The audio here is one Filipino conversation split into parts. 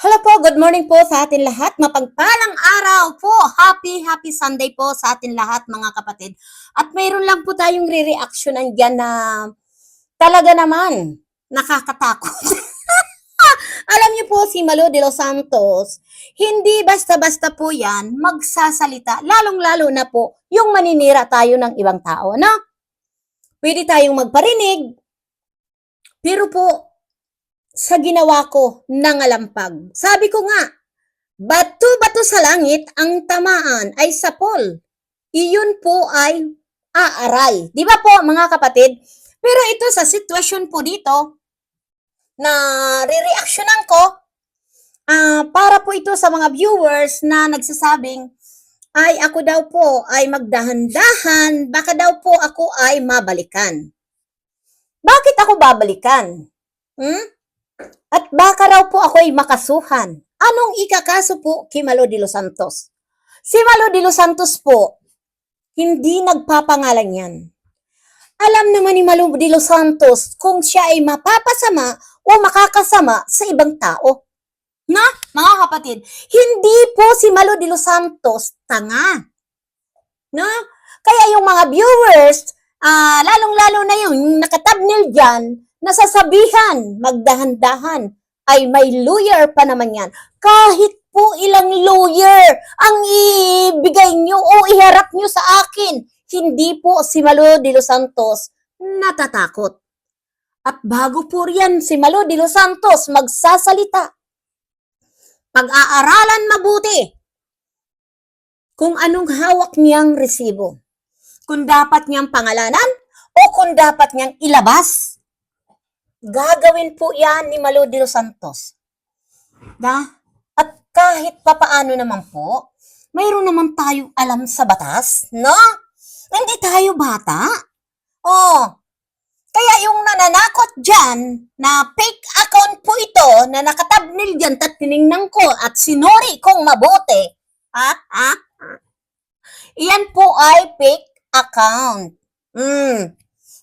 Hello po, good morning po sa atin lahat. Mapagpalang araw po. Happy, happy Sunday po sa atin lahat mga kapatid. At mayroon lang po tayong re-reactionan dyan na talaga naman nakakatakot. Alam niyo po si Malo de los Santos, hindi basta-basta po yan magsasalita, lalong-lalo na po yung maninira tayo ng ibang tao, no? Pwede tayong magparinig, pero po, sa ginawa ko nangalampag. Sabi ko nga, bato-bato sa langit ang tamaan ay sapol. Iyon po ay aaray. Di ba po mga kapatid? Pero ito sa sitwasyon po dito, na re-reactionan ko, ah, para po ito sa mga viewers na nagsasabing, ay ako daw po ay magdahan-dahan, baka daw po ako ay mabalikan. Bakit ako babalikan? Hmm? At baka raw po ako ay makasuhan. Anong ikakaso po kay Malo de los Santos? Si Malo de los Santos po, hindi nagpapangalan yan. Alam naman ni Malo de los Santos kung siya ay mapapasama o makakasama sa ibang tao. Na, mga kapatid, hindi po si Malo de los Santos tanga. No? Kaya yung mga viewers, ah, lalong-lalo na yung nakatabnil dyan, nasasabihan, magdahan-dahan, ay may lawyer pa naman yan. Kahit po ilang lawyer ang ibigay nyo o iharap nyo sa akin, hindi po si Malo de los Santos natatakot. At bago po riyan si Malo de los Santos magsasalita, pag-aaralan mabuti kung anong hawak niyang resibo. Kung dapat niyang pangalanan o kung dapat niyang ilabas. Gagawin po yan ni Malo de los Santos. Da? At kahit papaano naman po, mayroon naman tayong alam sa batas, no? Hindi tayo bata. Oh, kaya yung nananakot dyan na fake account po ito na nakatabnil dyan at tiningnan ko at sinuri kong mabuti. Ha? Ha? Iyan po ay fake account. Mm.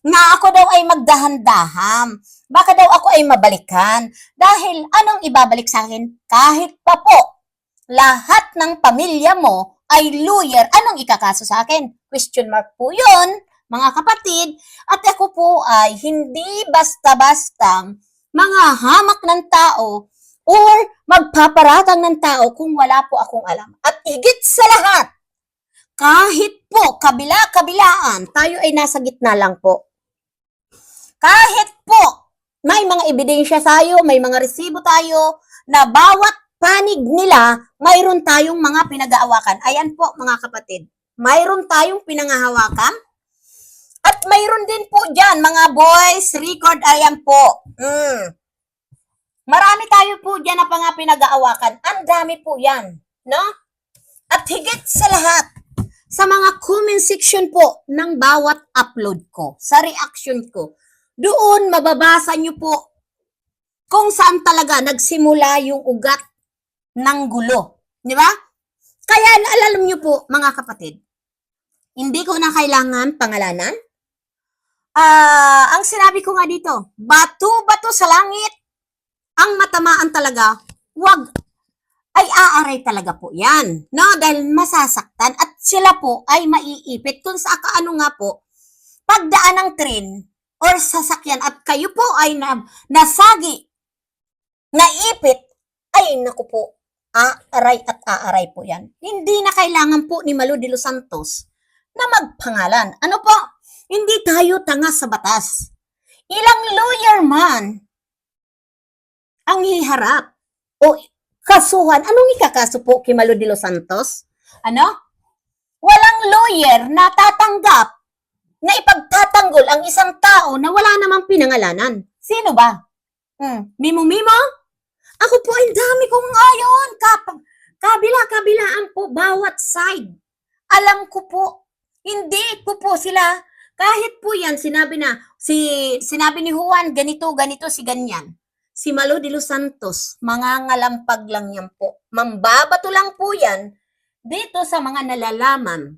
Na ako daw ay magdahan-daham. Baka daw ako ay mabalikan. Dahil anong ibabalik sa akin? Kahit pa po, lahat ng pamilya mo ay lawyer. Anong ikakaso sa akin? Question mark po yun mga kapatid, at ako po ay hindi basta-bastang mga hamak ng tao or magpaparatang ng tao kung wala po akong alam. At higit sa lahat, kahit po kabila-kabilaan, tayo ay nasa gitna lang po. Kahit po may mga ebidensya tayo, may mga resibo tayo, na bawat panig nila, mayroon tayong mga pinag-aawakan. Ayan po mga kapatid, mayroon tayong pinangahawakan at mayroon din po dyan, mga boys, record, ayan po. Mm. Marami tayo po dyan na nga pinag-aawakan. Ang dami po yan. No? At higit sa lahat, sa mga comment section po ng bawat upload ko, sa reaction ko, doon mababasa nyo po kung saan talaga nagsimula yung ugat ng gulo. Di ba? Kaya alam nyo po, mga kapatid, hindi ko na kailangan pangalanan, Ah, ang sinabi ko nga dito, bato-bato sa langit, ang matamaan talaga, wag ay aaray talaga po yan. No? Dahil masasaktan at sila po ay maiipit kung sa kaano nga po, pagdaan ng train or sasakyan at kayo po ay na, nasagi, naipit, ay naku po, aaray at aaray po yan. Hindi na kailangan po ni Malu de los Santos na magpangalan. Ano po? Hindi tayo tanga sa batas. Ilang lawyer man ang hiharap o kasuhan. Anong ikakaso po kay Malo de los Santos? Ano? Walang lawyer na tatanggap na ipagtatanggol ang isang tao na wala namang pinangalanan. Sino ba? Hmm. Mimo-mimo? Ako po ay dami kong ayon. Kap kabila-kabilaan po bawat side. Alam ko po, hindi ko po sila kahit po yan, sinabi na, si, sinabi ni Juan, ganito, ganito, si ganyan. Si Malo de los Santos, mga ngalampag lang yan po. Mambabato lang po yan dito sa mga nalalaman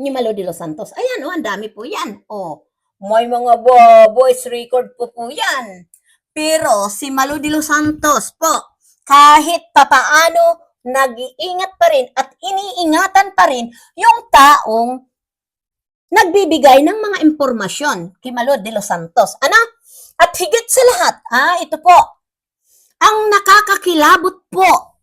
ni Malo de los Santos. Ayan, oh, ang dami po yan. Oh, may mga bo- voice record po po yan. Pero si Malo de los Santos po, kahit papaano nag-iingat pa rin at iniingatan pa rin yung taong nagbibigay ng mga impormasyon kay Malo de los Santos. Ano? At higit sa lahat, ah, ito po, ang nakakakilabot po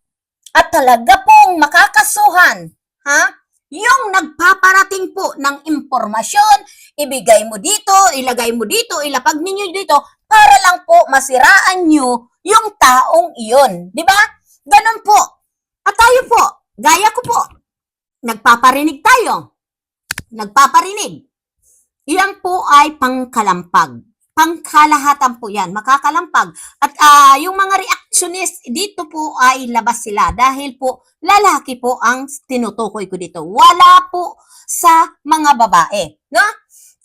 at talaga pong makakasuhan, ha? Yung nagpaparating po ng impormasyon, ibigay mo dito, ilagay mo dito, ilapag ninyo dito, para lang po masiraan nyo yung taong iyon. Di ba? Ganon po. At tayo po, gaya ko po, nagpaparinig tayo. Nagpaparinig. Iyan po ay pangkalampag. Pangkalahatan po yan, makakalampag. At ah, yung mga reactionist, dito po ay labas sila dahil po lalaki po ang tinutukoy ko dito. Wala po sa mga babae. No?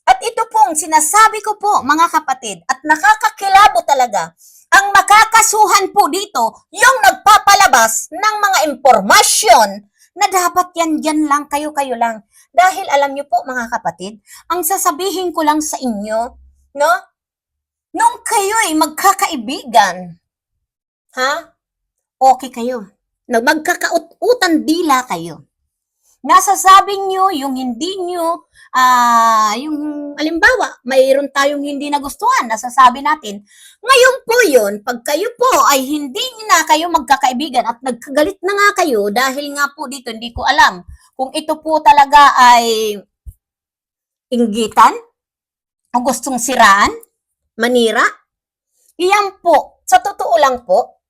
At ito pong sinasabi ko po mga kapatid at nakakakilabo talaga ang makakasuhan po dito yung nagpapalabas ng mga impormasyon na dapat yan dyan lang, kayo-kayo lang. Dahil alam niyo po mga kapatid, ang sasabihin ko lang sa inyo, no? Nung kayo ay magkakaibigan, ha? Okay kayo. Nag magkakautan dila kayo. Nasasabi nyo yung hindi nyo, ah, yung, alimbawa, mayroon tayong hindi nagustuhan, nasasabi natin. Ngayon po yun, pag kayo po ay hindi na kayo magkakaibigan at nagkagalit na nga kayo dahil nga po dito, hindi ko alam kung ito po talaga ay inggitan o gustong siraan, manira. Iyan po, sa totoo lang po,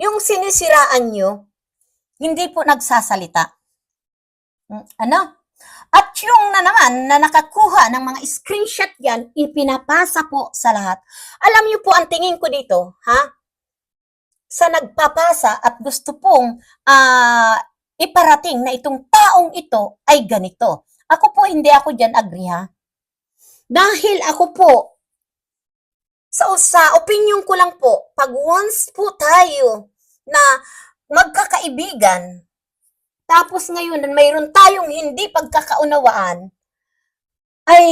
yung sinisiraan nyo, hindi po nagsasalita. Mm, Ano? At yung na naman na nakakuha ng mga screenshot yan, ipinapasa po sa lahat. Alam niyo po ang tingin ko dito, ha? Sa nagpapasa at gusto pong ah, iparating na itong taong ito ay ganito. Ako po hindi ako diyan agree ha. Dahil ako po sa sa opinion ko lang po, pag once po tayo na magkakaibigan, tapos ngayon mayroon tayong hindi pagkakaunawaan, ay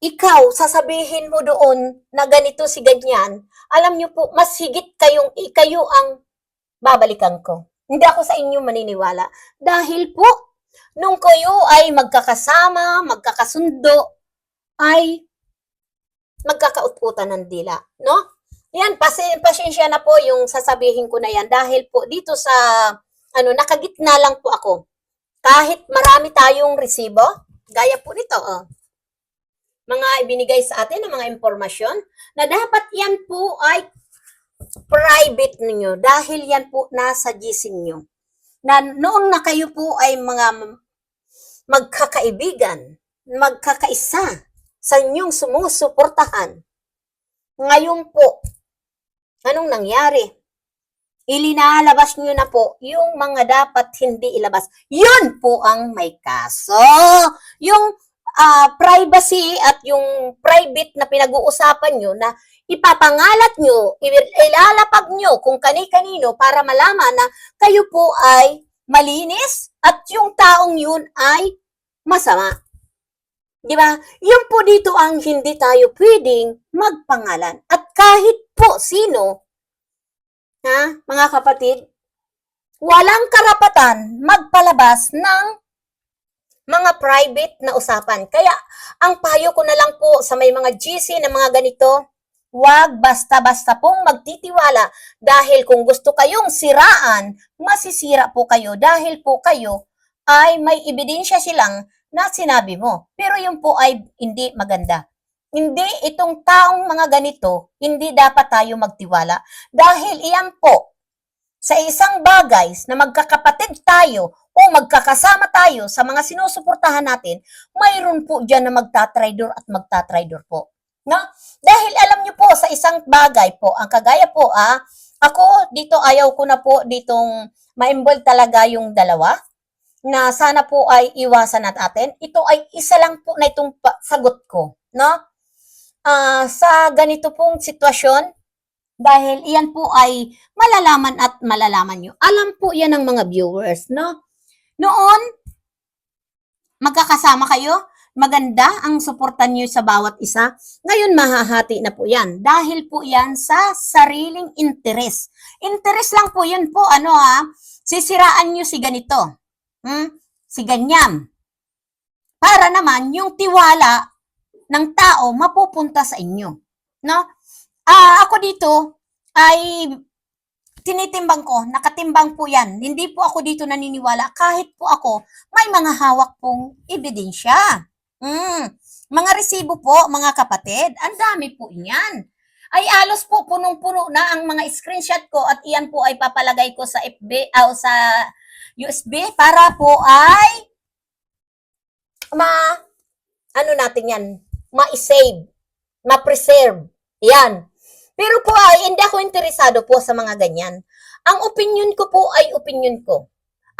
ikaw, sasabihin mo doon na ganito si ganyan, alam niyo po, mas higit kayong, kayo ang babalikan ko. Hindi ako sa inyo maniniwala. Dahil po, nung kayo ay magkakasama, magkakasundo, ay magkakaututan ng dila, no? Yan, pasensya na po yung sasabihin ko na yan dahil po dito sa, ano, nakagitna lang po ako. Kahit marami tayong resibo, gaya po nito, oh. Mga ibinigay sa atin ng mga impormasyon na dapat yan po ay private ninyo dahil yan po nasa GC nyo. Na noong na kayo po ay mga magkakaibigan, magkakaisa sa inyong sumusuportahan. Ngayon po, anong nangyari? Ilinalabas nyo na po yung mga dapat hindi ilabas. Yun po ang may kaso. Yung ah, privacy at yung private na pinag-uusapan nyo na ipapangalat nyo, ilalapag nyo kung kani-kanino para malaman na kayo po ay malinis at yung taong yun ay masama. Di ba? Yun po dito ang hindi tayo pwedeng magpangalan. At kahit po sino, ha, mga kapatid, walang karapatan magpalabas ng mga private na usapan. Kaya, ang payo ko na lang po sa may mga GC na mga ganito, Huwag basta-basta pong magtitiwala dahil kung gusto kayong siraan, masisira po kayo dahil po kayo ay may ebidensya silang na sinabi mo. Pero yun po ay hindi maganda. Hindi itong taong mga ganito, hindi dapat tayo magtiwala. Dahil iyan po, sa isang bagay na magkakapatid tayo o magkakasama tayo sa mga sinusuportahan natin, mayroon po dyan na magtatraidor at magtatraidor po. No? Dahil alam niyo po, sa isang bagay po, ang kagaya po, ah, ako dito ayaw ko na po ditong ma-involve talaga yung dalawa na sana po ay iwasan natin. Ito ay isa lang po na itong sagot ko, no? Ah, sa ganito pong sitwasyon, dahil iyan po ay malalaman at malalaman nyo. Alam po yan ng mga viewers, no? Noon, magkakasama kayo, maganda ang suportan nyo sa bawat isa. Ngayon, mahahati na po yan. Dahil po yan sa sariling interes. Interes lang po yun po, ano ha, sisiraan nyo si ganito. Hmm? Si ganyan. Para naman, yung tiwala ng tao mapupunta sa inyo. No? Ah, ako dito ay tinitimbang ko, nakatimbang po yan. Hindi po ako dito naniniwala kahit po ako may mga hawak pong ebidensya. Mm. Mga resibo po, mga kapatid, ang dami po niyan. Ay alos po punong-puno na ang mga screenshot ko at iyan po ay papalagay ko sa FB o sa USB para po ay ma ano natin yan, ma-save, ma-preserve. Yan. Pero po ay hindi ako interesado po sa mga ganyan. Ang opinion ko po ay opinion ko.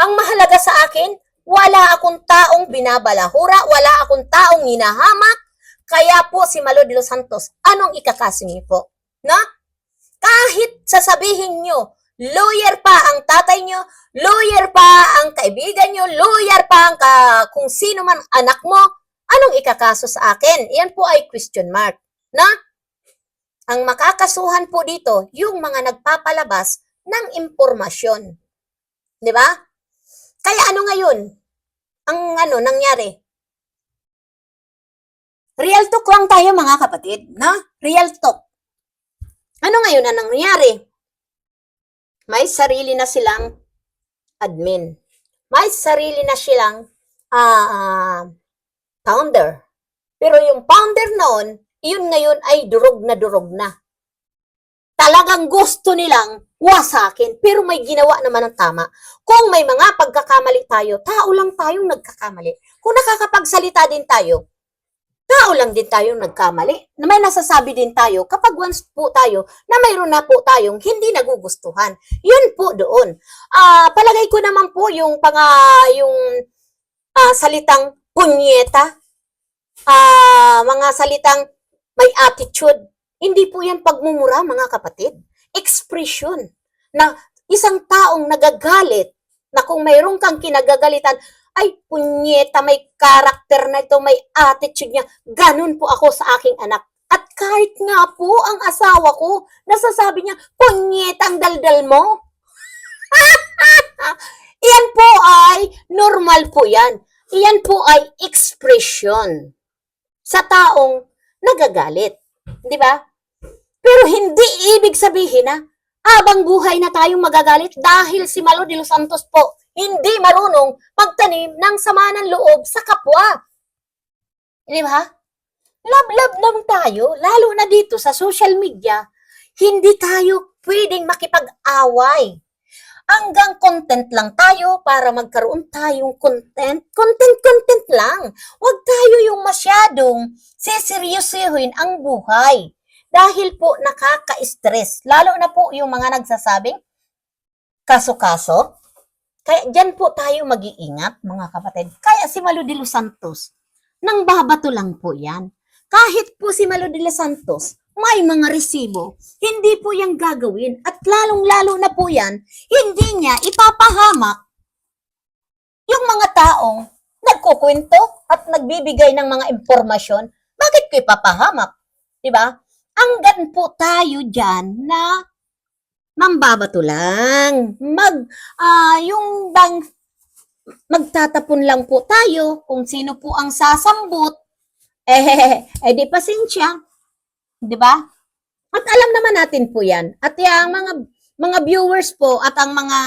Ang mahalaga sa akin, wala akong taong binabalahura, wala akong taong hinahamak, kaya po si Malo de los Santos, anong ikakaso niyo po? Na? Kahit sasabihin nyo, lawyer pa ang tatay nyo, lawyer pa ang kaibigan nyo, lawyer pa ang ka, kung sino man anak mo, anong ikakaso sa akin? Yan po ay question mark. Na? Ang makakasuhan po dito, yung mga nagpapalabas ng impormasyon. Di ba? Kaya ano ngayon? Ang ano nangyari? Real talk lang tayo mga kapatid, na? Real talk. Ano ngayon ang nangyari? May sarili na silang admin. May sarili na silang ah, founder. Pero yung founder noon, yun ngayon ay durog na durog na. Talagang gusto nilang wasakin, pero may ginawa naman ng tama. Kung may mga pagkakamali tayo, tao lang tayong nagkakamali. Kung nakakapagsalita din tayo, tao lang din tayong nagkamali. Na may nasasabi din tayo kapag once po tayo na mayroon na po tayong hindi nagugustuhan. Yun po doon. Ah, palagay ko naman po yung panga yung ah, salitang punyeta, ah, mga salitang may attitude. Hindi po yan pagmumura, mga kapatid. Expression na isang taong nagagalit na kung mayroon kang kinagagalitan, ay, punyeta, may karakter na ito, may attitude niya. Ganun po ako sa aking anak. At kahit nga po ang asawa ko, nasasabi niya, punyeta ang daldal mo. Iyan po ay normal po yan. Iyan po ay expression sa taong nagagalit. Di ba? Pero hindi ibig sabihin na habang buhay na tayong magagalit dahil si Malo de los Santos po hindi marunong magtanim ng sama ng loob sa kapwa. Di ba? Love-love lang tayo, lalo na dito sa social media, hindi tayo pwedeng makipag-away. Hanggang content lang tayo para magkaroon tayong content. Content-content lang. Huwag tayo yung masyadong seseryosohin ang buhay. Dahil po nakaka-stress. Lalo na po yung mga nagsasabing kaso-kaso. Kaya dyan po tayo mag-iingat, mga kapatid. Kaya si Malo de los Santos, nang babato lang po yan. Kahit po si Malo de los Santos, may mga resibo, hindi po yan gagawin. At lalong-lalo na po yan, hindi niya ipapahamak yung mga taong nagkukwento at nagbibigay ng mga impormasyon. Bakit ko ipapahamak? Diba? Hanggan po tayo dyan na mambabato lang. Mag, ah, yung bang magtatapon lang po tayo kung sino po ang sasambot. Eh, eh di pasensya. Di ba? At alam naman natin po yan. At yung mga mga viewers po at ang mga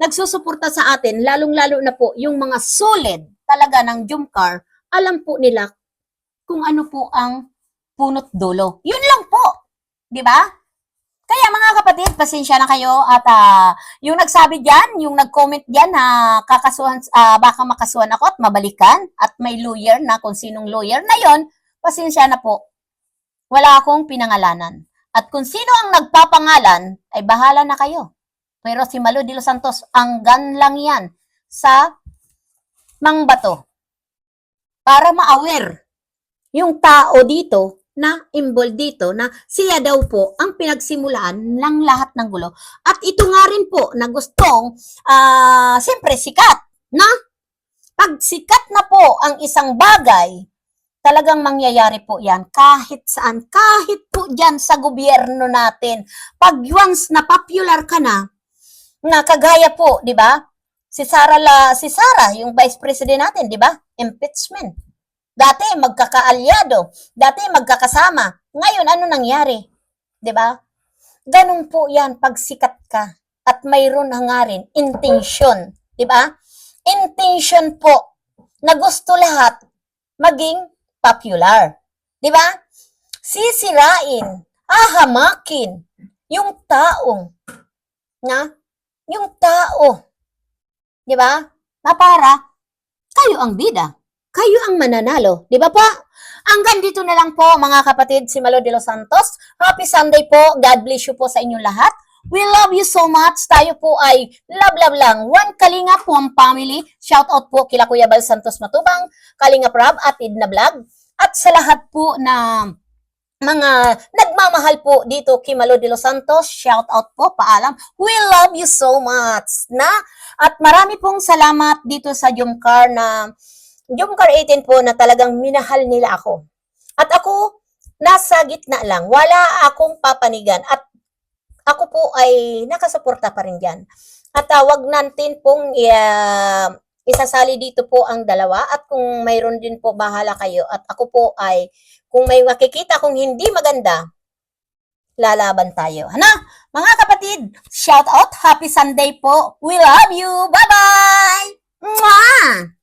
nagsusuporta sa atin, lalong-lalo na po yung mga solid talaga ng Jumcar, alam po nila kung ano po ang punot dulo. Yun lang po. Di ba? Kaya mga kapatid, pasensya na kayo at ah, yung nagsabi diyan, yung nag-comment diyan na kakasuhan ah, baka makasuhan ako at mabalikan at may lawyer na kung sinong lawyer na yon, pasensya na po. Wala akong pinangalanan. At kung sino ang nagpapangalan, ay bahala na kayo. Pero si Malo de los Santos, ang gan lang yan sa mangbato. Para ma-aware yung tao dito na involved dito na siya daw po ang pinagsimulaan ng lahat ng gulo. At ito nga rin po na gustong, ah, siyempre sikat, na? Pag sikat na po ang isang bagay, talagang mangyayari po yan kahit saan, kahit po dyan sa gobyerno natin. Pag once na popular ka na, na kagaya po, di ba? Si Sara la, si Sara, yung vice president natin, di ba? Impeachment. Dati magkakaalyado, dati magkakasama. Ngayon ano nangyari? 'Di ba? Ganun po 'yan pag sikat ka at mayroon na nga rin intention, 'di ba? Intention po na gusto lahat maging popular. 'Di ba? Sisirain, ahamakin yung taong na yung tao 'di ba? Na para kayo ang bida kayo ang mananalo. Di ba po? Hanggang dito na lang po mga kapatid si Malo de los Santos. Happy Sunday po. God bless you po sa inyong lahat. We love you so much. Tayo po ay love love lang. One Kalinga po ang family. Shout out po kila Kuya Bal Santos Matubang, Kalinga Prab at Idna Vlog. At sa lahat po na mga nagmamahal po dito kay Malo de los Santos, shout out po, paalam. We love you so much. Na? At marami pong salamat dito sa Jumcar na Jumcar 18 po na talagang minahal nila ako. At ako, nasa gitna lang. Wala akong papanigan. At ako po ay nakasuporta pa rin dyan. At uh, wag natin pong uh, isasali dito po ang dalawa. At kung mayroon din po, bahala kayo. At ako po ay, kung may makikita kung hindi maganda, lalaban tayo. Ano? Mga kapatid, shout out. Happy Sunday po. We love you. Bye-bye! Mwah!